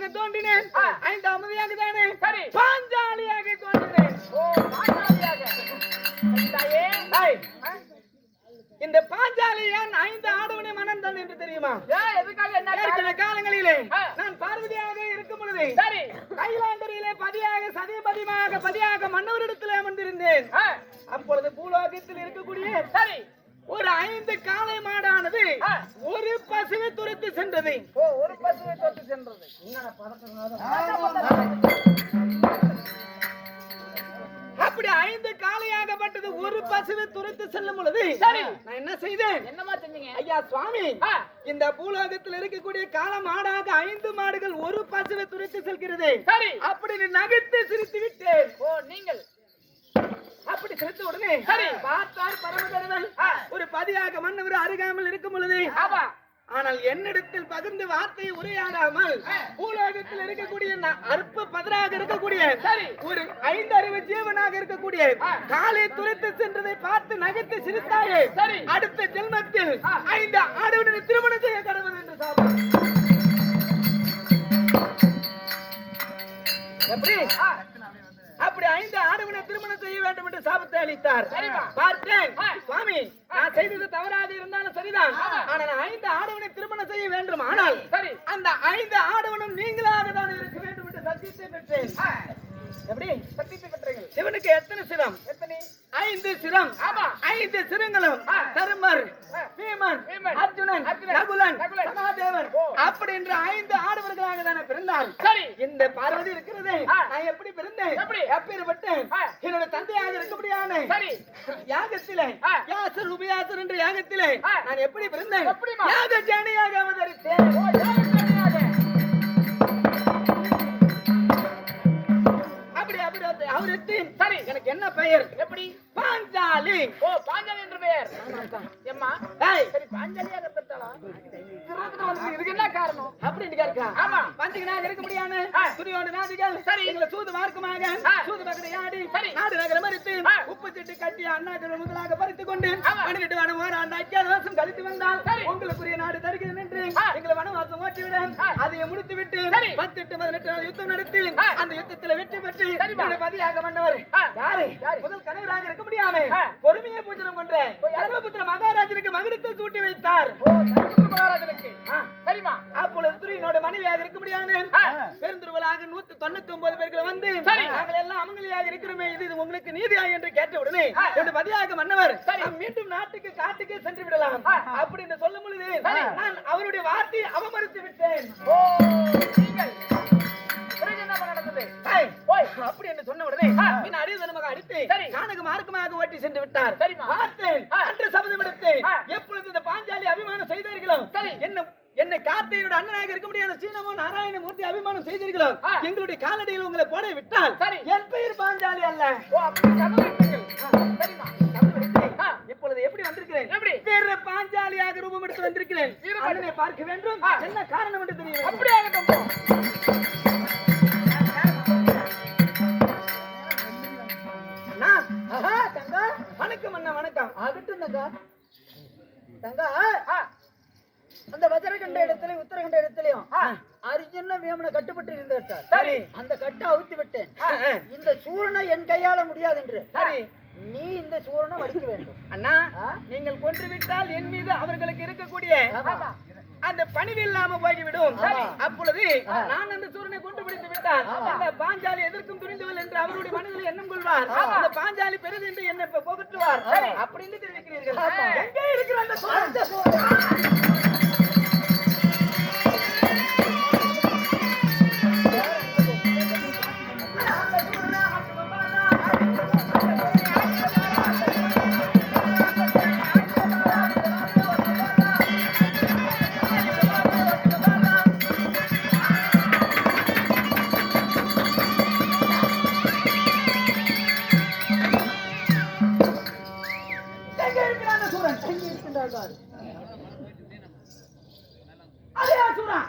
தாட்சாயணியாக தோன்றினேன். ஐந்து அமரியாக தானே சரி. பாஞ்சாலியாக தோன்றினேன். ஓ இந்த பாஞ்சாலி ஏன் ஐந்து ஆடவனை மணந்தான் என்று தெரியுமா? எதுக்காக என்ன காலங்களிலே. நான் பார்வதியாக இருக்கும் பொழுது சரி. கைலாண்டரிலே பதியாக சதிபதிமாக பதியாக மன்னவரிடத்தில் அமர்ந்திருந்தேன். ஆ, அப்பொழுது பூலோகத்தில் இருக்கக்கூடிய சரி. ஒரு ஐந்து காளை மாடானது. ஒரு பசுவை துரத்து சென்றது. ஓ ஒரு பசுவை தொட்டு சென்றது. அப்படி ஐந்து காளையாகப்பட்டது ஒரு பசுவை துரத்து செல்லும் பொழுது சரி. நான் என்ன செய்தேன்? என்னமா செஞ்சீங்க? ஐயா சுவாமி இந்த பூலோகத்தில் இருக்கக்கூடிய காளை மாடாக ஐந்து மாடுகள் ஒரு பசுவை துரத்து செல்கிறது. சரி. அப்படி நகைத்து சிரித்து விட்டேன். ஓ நீங்கள். அப்படி சிரித்த உடனே. பார்த்தார் பரமதேவன். ஒரு பதியாக மன்னவர் அருகாமல் இருக்கும் பொழுது ஆனால் என்னிடத்தில் பகிர்ந்து வார்த்தையை உரையாடாமல் பூலோகத்தில் இருக்கக்கூடிய அற்ப பதராக இருக்கக்கூடிய. ஒரு ஐந்து அறிவு ஜீவனாக இருக்கக்கூடிய. காலை துரைத்து சென்றதை பார்த்து நகைத்து சிரித்தாயே சரி. அடுத்த ஜென்மத்தில். ஐந்து ஆடவனை திருமணம் செய்ய கடவுள் என்று சாபம் அளித்தார். பார்த்தேன். சுவாமி நான் செய்தது தவறாக இருந்தாலும் சரிதான். நான் ஐந்து ஆடவனை திருமணம் செய்ய வேண்டும். ஆனால் அந்த ஐந்து ஆடவனும் நீங்களாக தான் இருக்க வேண்டும் என்று சத்தியத்தை பெற்றேன். எப்படி? சத்தியத்தை பெற்றீர்கள். சிவனுக்கு எத்தனை சிரம்? எத்தனை? ஐந்து சிரம். ஐந்து சிரங்களும். தருமர். பீமன் அர்ஜுனன் நகுலன். அப்படி என்று ஐந்து ஆடவர்களாக தானே பிறந்தார். சரி. இந்த பார்வதி இருக்கிறது. நான் எப்படி பிறந்தேன்? எப்படி? எப்பேற்பட்டேன். என்னோட தந்தையாக இருக்கக்கூடியான சரி. யாகத்திலே. யாசர் உபயாசர் என்ற யாகத்திலே. நான் எப்படி பிறந்தேன்? யாக ஜானியாக அவதரித்தேன். சரி. எனக்கு என்ன பெயர்? எப்படி? பாஞ்சாலி. ஓ பாஞ்சாலி என்று பெயர். எம்மா ஏய், சரி பாஞ்சாலியாக வந்து இதுக்கு என்ன காரணம் அப்படின்னு கேட்கா ஆமா. பஞ்சகனாக இருக்க முடியாது ஆ. துரியோட நாதிகள் சரி. எங்களை சூது மார்க்கமாக ஆ. சூது பக்கத்தை ஆடி சரி. நாடு நகர மறித்து. உப்பு சீட்டு கட்டி அண்ணாக்கள் முதலாக பறித்துக் கொண்டு அந்த அஞ்சாறு வருஷம் கழித்து வந்தால். உங்களுக்குரிய நாடு தருகிறது என்று. எங்களை வனவாசம் ஓட்டிவிட. அதை முடித்து விட்டு சரி. பத்தெட்டு பதினெட்டு நாள் யுத்தம் நடத்தி. அந்த யுத்தத்துல வெற்றி பெற்று பதியாக வந்தவர். யாரு? முதல் கணவராக இருக்க முடியாம. பொறுமையை பூஜனம் தர்மபுத்திர மகாராஜனுக்கு மகுடத்தை சூட்டி வைத்தார் மகாராஜனுக்கு ஆ. சரிம்மா அப்பொழுது துரியனோட மனைவியாக இருக்க முடியாது ஆ. பெருந்திருவலாக நூத்தி தொண்ணூத்தி ஒன்பது பேர்கள் வந்து. நாங்கள் எல்லாம் அமங்கலியாக இருக்கிறோமே இது உங்களுக்கு நீதியா என்று கேட்ட உடனே ஆ. என்னுடைய பதியாக மன்னவர் மீண்டும் நாட்டுக்கு காட்டுக்கே சென்று விடலாம் ஆ. அப்படின்னு சொல்லும் பொழுது. நான் அவருடைய வார்த்தையை அவமறுத்து விட்டேன் ஓ மார்க்கமாக ஓட்டி சென்று விட்டார் சரிம்மா. பார்த்தேன் ஆ. அன்று சபதம் எடுத்து ஆ. எப்பொழுது இந்த பாஞ்சாலி அபிமானம் செய்தீர்களோ சரி. என்ன என்னை கார்த்திகையோட அண்ணனாக இருக்க முடியாத சீனமோ நாராயணமூர்த்தி அபிமானம் செய்தீர்களோ. எங்களுடைய காலடியில் உங்களை போட விட்டால். என் பெயர் பாஞ்சாலி அல்ல. இப்பொழுது எப்படி வந்திருக்கிறேன் எப்படி? வேற பாஞ்சாலியாக ரூபம் எடுத்து வந்திருக்கிறேன் பார்க்க வேண்டும். என்ன காரணம் என்று தெரியும் அப்படி அவருடைய மனதில் எண்ணம் கொள்வார். அந்த பாஞ்சாலி பெரிது என்று என்னை புகட்டுவார். அப்படின்னு தெரிவிக்கிறீர்கள். எங்கே இருக்கிற அந்த சொல்றாரு அதே சொல்றான்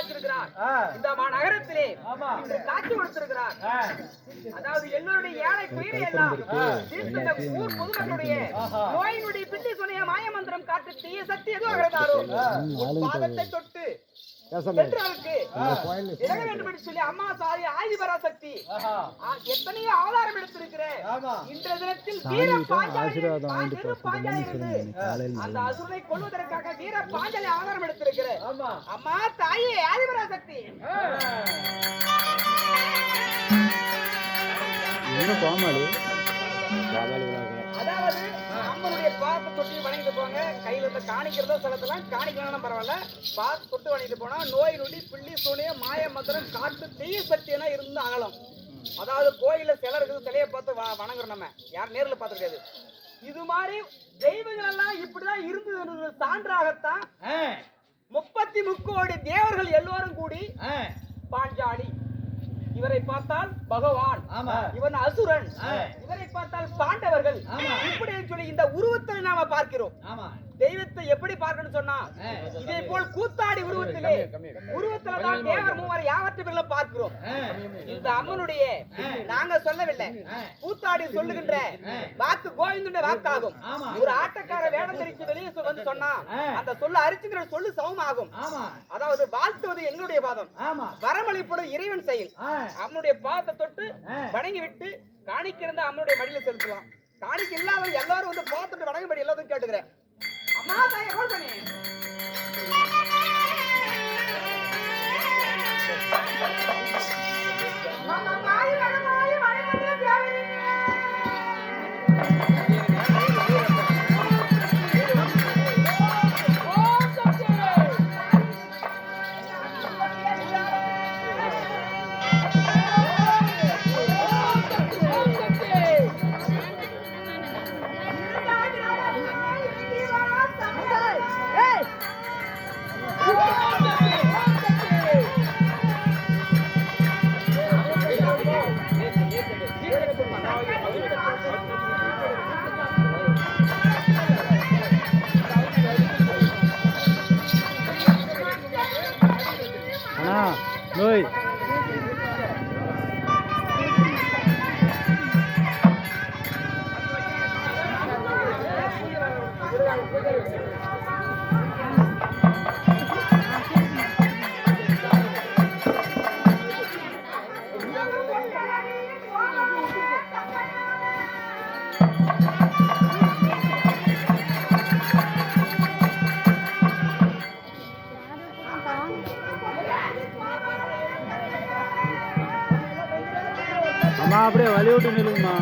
எழுந்தாச்சிருக்கிறார் இந்த மாநகரத்திலே இன்று காட்சி கொடுத்திருக்கிறார். அதாவது எல்லோருடைய ஏழை குயிரை எல்லாம் இந்த ஊர் பொதுமக்களுடைய நோய் நொடி பில்லி சொன்னிய மாயமந்திரம் காட்டு தீய சக்தி எதுவும் பாதத்தை தொட்டு சொல்லி அம்மா சாரி ஆதிபராசக்தி ஆ, எத்தனையோ அவதாரம் எடுத்திருக்கிறேன். இன்றைய தினத்தில் வீர பாஞ்சாலி வீர பாஞ்சாலி இருந்து அந்த அசுரனை கொல்வதற்காக வீர பாஞ்சாலி அவதாரம் எடுத்திருக்கிறேன். அம்மா தாயே ஆதிபராசக்தி அதாவது அம்மனுடைய பாத்து தொட்டி வணங்கிட்டு போங்க. கையில இருந்து காணிக்கிறதோ செலுத்தலாம் காணிக்கலாம் பரவாயில்ல. பாத்து தொட்டு வணங்கிட்டு போனா நோய் நொடி பிள்ளி சூனிய மாய மந்திரம் காட்டு தீய சக்தி எல்லாம் இருந்து அகலம் அதாவது கோயில்ல சிலை இருக்குது சிலையை பார்த்து வ- வணங்குறோம் நம்ம. யாரும் நேர்ல பார்த்து கிடையாது. இது மாதிரி தெய்வங்கள் எல்லாம் இப்படிதான் இருந்தது சான்றாகத்தான் முப்பத்தி முக்கோடி தேவர்கள் எல்லோரும் கூடி பாஞ்சாலி. இவரை பார்த்தால் பகவான் இவன் அசுரன் இவரை பார்த்தால் பாண்டவர்கள். இப்படி சொல்லி இந்த உருவத்தை நாம பார்க்கிறோம். தெய்வத்தை எப்படி பார்க்கணும்னு சொன்னா இதே போல் கூத்தாடி உருவத்திலே உருவத்துல தான் தேவர் மூவர் யாவற்றை பார்க்கிறோம். இந்த அம்மனுடைய நாங்க சொல்லவில்லை. கூத்தாடி சொல்லுகின்ற வாக்கு கோவிந்துடைய வாக்காகும். ஒரு ஆட்டக்கார வேடம் தெரிச்சு வெளியே வந்து சொன்னா அந்த சொல்ல அரிச்சுங்கிற சொல்லு சமமாகும். அதாவது வாழ்த்துவது எங்களுடைய பாதம். வரமளிப்பது இறைவன் செயல். அம்மனுடைய பாதத்தை தொட்டு வணங்கி விட்டு காணிக்கிறத அம்மனுடைய மடியில செலுத்தலாம் காணிக்க இல்லாத எல்லாரும் வந்து பாத்துட்டு வணங்கும்படி எல்லாத்தையும் கேட்டுக்கிறேன். அம்மா தாயே hold பண்ணி. அப்படியே வழி விட்டு நில்லுங்கம்மா.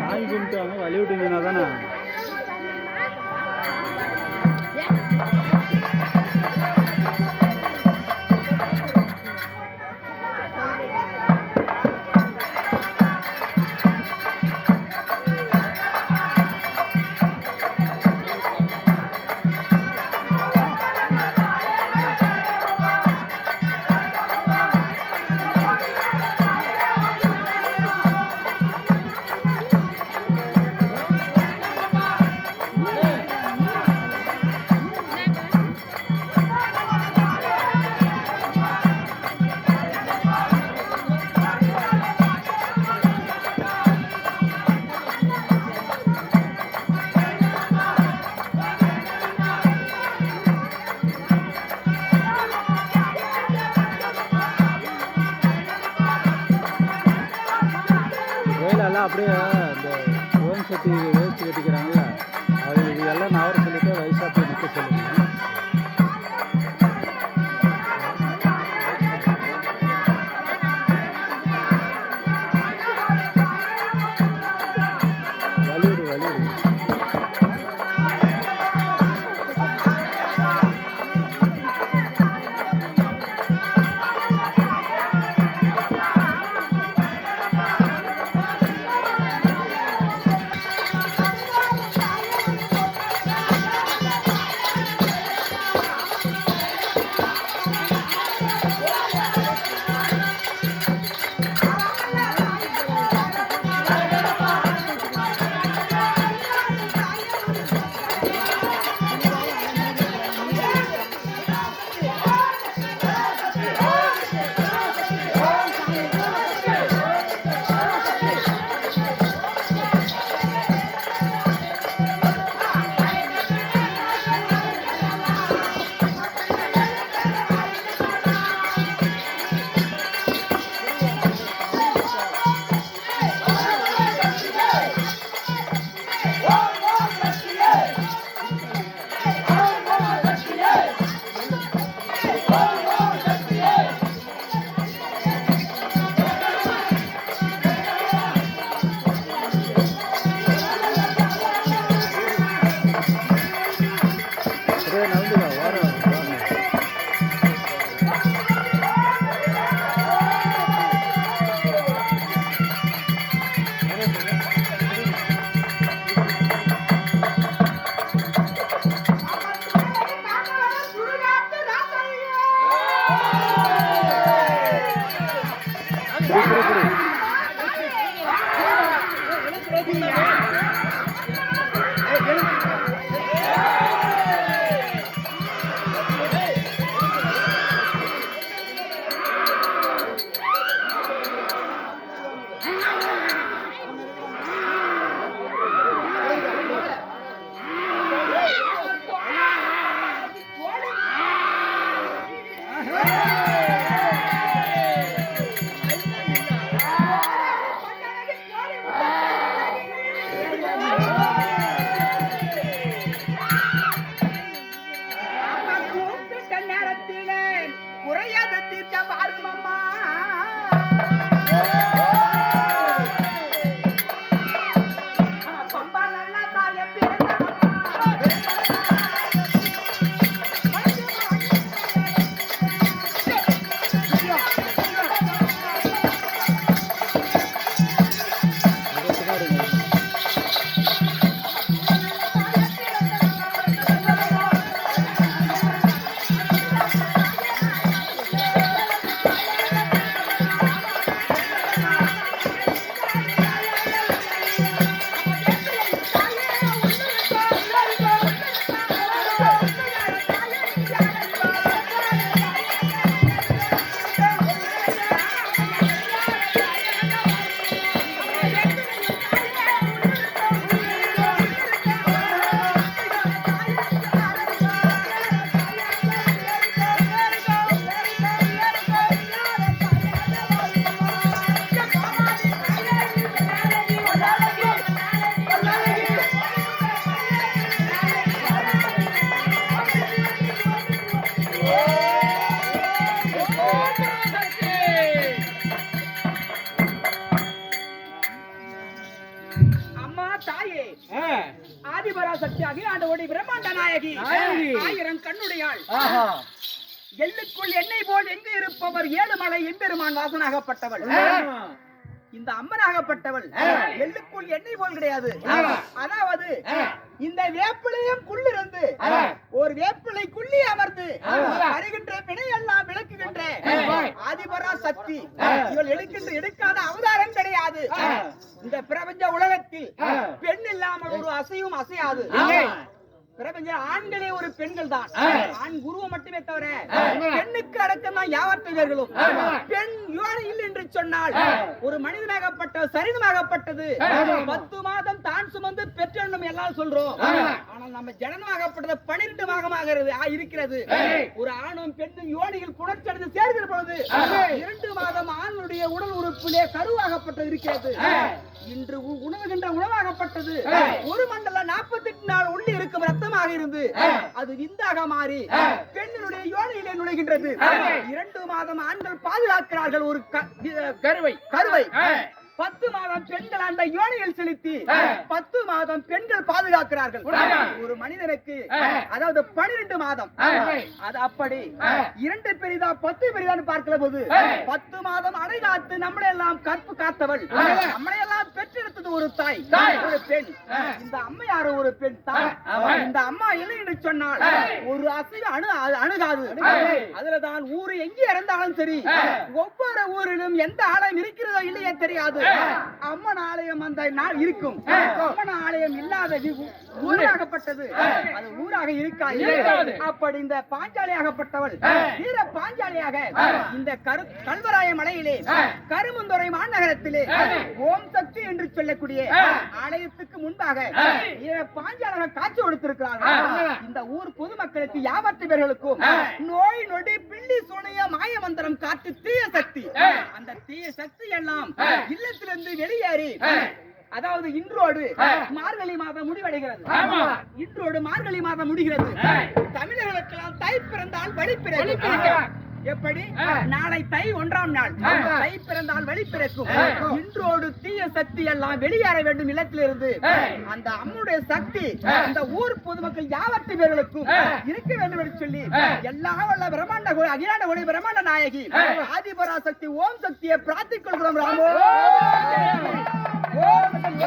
சாமி கும்பிட்டாங்க வழி விட்டு நின்னா தானே அப்படியே இந்த ஓம் சக்தி ஆதிபராசக்தி அகிலாண்டோடி பிரம்மாண்ட நாயகி. ஆயிரம் கண்ணுடையாள். எள்ளுக்குள் எண்ணெய் போல் எங்கு இருப்பவர் ஏழுமலை எம்பெருமான் வாசனாகப்பட்டவள். இந்த அம்மனாகப்பட்டவள். எள்ளுக்குள் எண்ணெய் போல் கிடையாது. அதாவது இந்த வேப்பிலையும் குள்ளிருந்து ஒரு வேப்பிலை குள்ளி அமர்ந்து வருகின்ற வினை எல்லாம் விளக்குகின்ற. ஆதிபரா சக்தி. இவள் எடுக்கின்ற எடுக்காத அவதாரம் கிடையாது. இந்த பிரபஞ்ச உலகத்தில் அசையும் அசையாது. பிரபஞ்ச ஆண்களே ஒரு பெண்கள் தான் ஆண் குருவை மட்டுமே தவிர பெண்ணுக்கு அடக்கம் தான் யாவற்றவர்களும் பெண் யோனையில் என்று சொன்னால் ஒரு மனிதனாகப்பட்ட சரிதமாகப்பட்டது பத்து மாதம் சுமந்து பெற்றெண்ணும் எல்லாம் சொல்றோம். ஆனால் நம்ம ஜனனமாகப்பட்டது பன்னிரண்டு மாதமாகிறது ஆ, இருக்கிறது. ஒரு ஆணும் பெண்ணும் யோனியில் புணர்ச்சடைந்து சேர்கிற பொழுது இரண்டு மாதம் ஆணுடைய உடல் உறுப்பிலே கருவாகப்பட்டது இருக்கிறது. இன்று உணவுகின்ற உணவாகப்பட்டது. ஒரு மண்டல நாற்பத்தி எட்டு நாள் உள்ளி இருக்கும் ரத்தமாக இருந்து அது விந்தாக மாறி பெண்ணினுடைய யோனியிலே நுழைகின்றது. இரண்டு மாதம் ஆண்கள் பாதுகாக்கிறார்கள் ஒரு கருவை கருவை. பத்து மாதம் பெண்கள் அந்த யோனியில் செலுத்தி பத்து மாதம் பெண்கள் பாதுகாக்கிறார்கள். ஒரு மனிதனுக்கு அதாவது பனிரெண்டு மாதம். அது அப்படி. இரண்டு பெரிதா பத்து பெரிதான்னு பார்க்கிற போது பத்து மாதம் அடை காத்து நம்மளை எல்லாம் கற்பு காத்தவள். நம்மளை எல்லாம் பெற்றெடுத்தது ஒரு தாய் ஒரு பெண். இந்த அம்மையார் ஒரு பெண் தாய் இந்த அம்மா இல்லை என்று சொன்னால் ஒரு அசைவு அணு அணுகாது. அதுலதான் ஊரு எங்கே இறந்தாலும் சரி ஒவ்வொரு ஊரிலும் எந்த ஆலயம் இருக்கிறதோ இல்லையே தெரியாது. அம்மன் ஆலயம் அந்த நாள் இருக்கும். அம்மன் ஆலயம் இல்லாத ஊராகப்பட்டது. அது ஊராக இருக்காது. அப்படி இந்த பாஞ்சாலியாகப்பட்டவள் வீர பாஞ்சாலியாக இந்த கரு கல்வராய மலையிலே கருமுந்துறை மாநகரத்திலே ஓம் சக்தி என்று சொல்லக்கூடிய ஆலயத்துக்கு முன்பாக வீர பாஞ்சாலியாக காட்சி கொடுத்திருக்கிறார்கள் இந்த ஊர் பொதுமக்களுக்கு யாவத்து பேர்களுக்கும் நோய் நொடி பில்லி சுனைய மாய மந்திரம் காட்டு தீய சக்தி. அந்த தீய சக்தி எல்லாம் இல்லத்திலிருந்து வெளியேறி அதாவது இன்றோடு மார்கழி மாதம் முடிவடைகிறது. இன்றோடு மார்கழி மாதம் முடிகிறது. தமிழர்களுக்கெல்லாம் தை பிறந்தால் வழி பிறகு. எப்படி. நாளை தை ஒன்றாம் நாள். தை பிறந்தால் வழி பிறக்கும். இன்றோடு தீய சக்தி எல்லாம் வெளியேற வேண்டும் இல்லத்திலிருந்து ஆ. அந்த அம்முடைய சக்தி ஆ. இந்த ஊர் பொதுமக்கள் யாவத்து பேர்களுக்கும். இருக்க வேண்டும் என்று சொல்லி. எல்லா வல்ல பிரம்மாண்ட அகிலாண்ட ஒளி பிரம்மாண்ட நாயகி. ஆதிபரா சக்தி ஓம் சக்தியை பிரார்த்திக் கொள்கிறோம் ராமோ ஓம். ஓம் சக்தி.